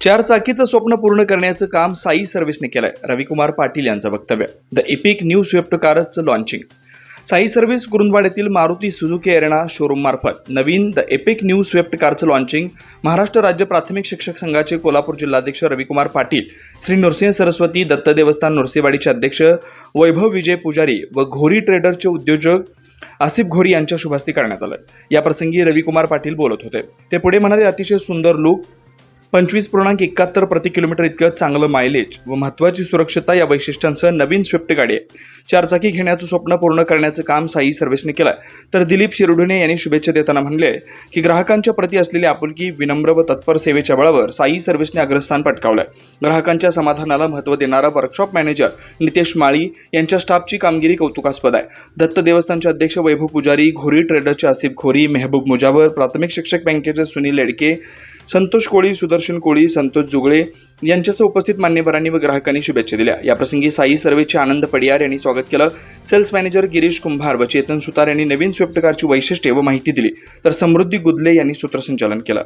चार चाकीचं स्वप्न पूर्ण करण्याचं काम साई सर्व्हिसने केलंय. रविकुमार पाटील यांचं वक्तव्य. द एपिक न्यू स्विफ्ट कारचं लॉन्चिंग साई सर्व्हिस कुरुंदवाड्यातील मारुती सुझुकी एरणा शोरूममार्फत नवीन द एपिक न्यू स्विफ्ट कारचं लॉन्चिंग महाराष्ट्र राज्य प्राथमिक शिक्षक संघाचे कोल्हापूर जिल्हाध्यक्ष रविकुमार पाटील श्री नृसिंह सरस्वती दत्त देवस्थान नृसिंहवाडीचे अध्यक्ष वैभव विजय पुजारी व घोरी ट्रेडरचे उद्योजक आसिफ घोरी यांच्या शुभास्ती करण्यात आलं याप्रसंगी रविकुमार पाटील बोलत होते. ते पुढे म्हणाले अतिशय सुंदर लुक पंचवीस पूर्णांक एकाहत्तर प्रति किलोमीटर इतकं चांगलं मायलेज व महत्त्वाची सुरक्षता या वैशिष्ट्यांसह नवीन स्विफ्ट गाडी आहे. चारचाकी घेण्याचं स्वप्न पूर्ण करण्याचं काम साई सर्व्हिसने केलं तर दिलीप शिरढुणे यांनी शुभेच्छा देताना म्हणले की ग्राहकांच्या प्रती असलेली आपुलकी विनम्र व तत्पर सेवेच्या बळावर साई सर्व्हिसने अग्रस्थान पटकावलं ग्राहकांच्या समाधानाला महत्त्व देणारा वर्कशॉप मॅनेजर नितेश माळी यांच्या स्टाफची कामगिरी कौतुकास्पद आहे. दत्त देवस्थानचे अध्यक्ष वैभव पुजारी घोरी ट्रेडरचे आसिफ घोरी मेहबूब मुजावर प्राथमिक शिक्षक बँकेचे सुनील लेडके संतोष कोळी सुदर्शन कोळी संतोष जुगळे यांच्यासह उपस्थित मान्यवरांनी व ग्राहकांनी शुभेच्छा दिल्या. याप्रसंगी साई सर्वेचे आनंद पडियार यांनी स्वागत केलं. सेल्स मॅनेजर गिरीश कुंभार व चेतन सुतार यांनी नवीन स्विफ्ट कारची वैशिष्ट्ये व माहिती दिली. तर समृद्धी गुदले यांनी सूत्रसंचालन केलं.